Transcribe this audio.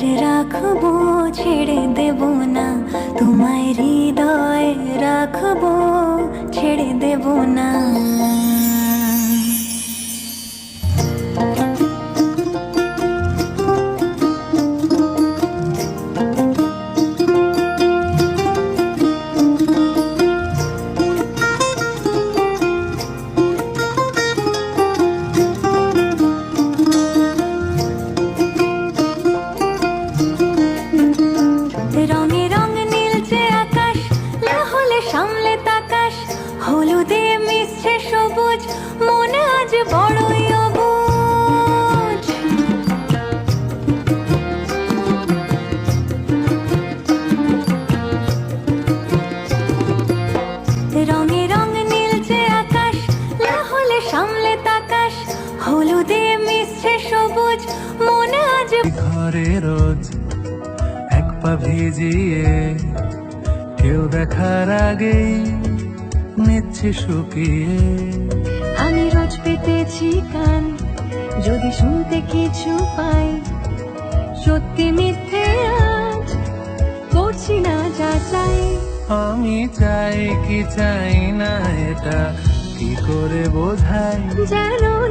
আর রাখব ছেড়ে দেব না। তোমায় হৃদয় রাখব ছেড়ে দেব না। হলুদে মিশছে সবুজ, মনে আজ বড়ই অবুঝ রঙে নীলচে আকাশ না হলে সামলে হলুদে মিশছে সবুজ, মনে ঘরে রোজ এক পা ভিজিয়ে, কেউ দেখার আগেই নিচ্ছে শুকিয়ে। আমি রোজ পেতেছি কান যদি শুনতে কিছু পাই। সত্যি মিথ্যে আজ করছি না যাচাই আমি চাই কি চাই না এটা কি করে বোঝাই? কাছে